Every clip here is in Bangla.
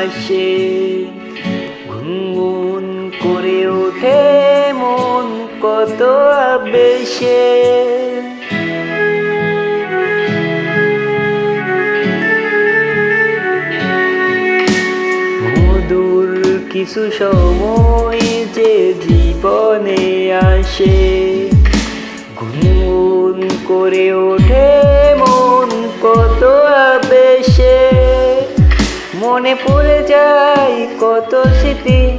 আসে। গুনগুন করে ওঠে মন কত আবেশে। মধুর কিছু সময় যে জীবনে আসে। গুনগুন করে ওঠে মনে পড়ে যায় কত স্মৃতি,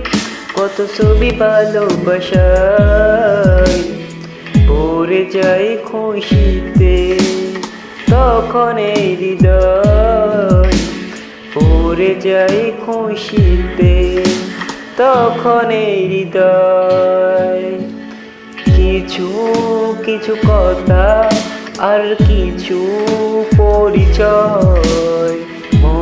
কত ছবি ভালোবাসায়। পড়ে যায় খুশিতে, তখন এই হৃদয়। পড়ে যাই খুশিতে, তখন এই হৃদয়। কিছু কিছু কথা আর কিছু পরিচয়।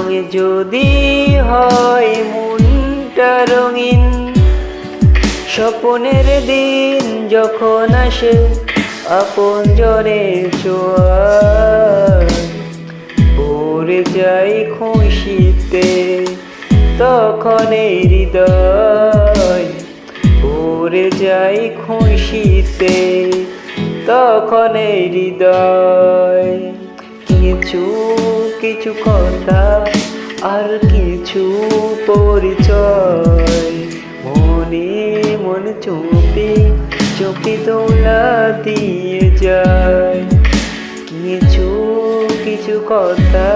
রঙে যদি হয় মনটা রঙিন, স্বপনের দিন যখন আসে আপন জনে ছোঁয়ায় পড়ে যাই খুশিতে, তখন এই হৃদয়। পড়ে যাই খুশিতে, তখন এই হৃদয়। কিছু কিছু কথা আর কিছু পরিচয়। মনে মনে চুপি চুপি দোলা দিয়ে যায়। কিছু কিছু কথা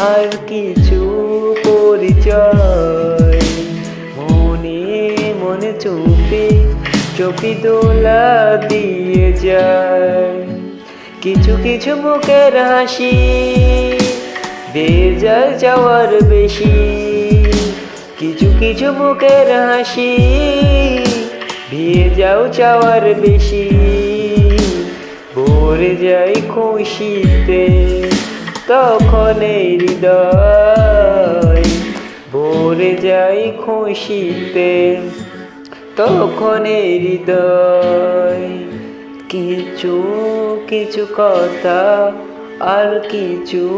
আর কিছু পরিচয়। মনে মনে চুপি চুপি দোলা দিয়ে যায়। কিছু কিছু মুখের হাসি বেজার যাওয়ার বেশি। কিছু কিছু মুখের হাসি বিয়ে যাও চাওয়ার বেশি। ভরে যাই খুশিতে, তখন হৃদয়। ভরে যাই খুশিতে, তখন হৃদয়। কিছু কিছু কথা আর কিছু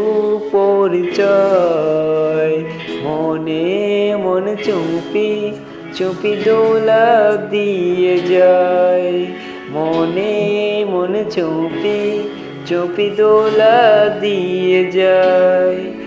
পরিচয়। মনে মনে চুপি চুপি দোলাপ দিয়ে যায়। মনে মনে চুপি চুপি দোলা দিয়ে যায়।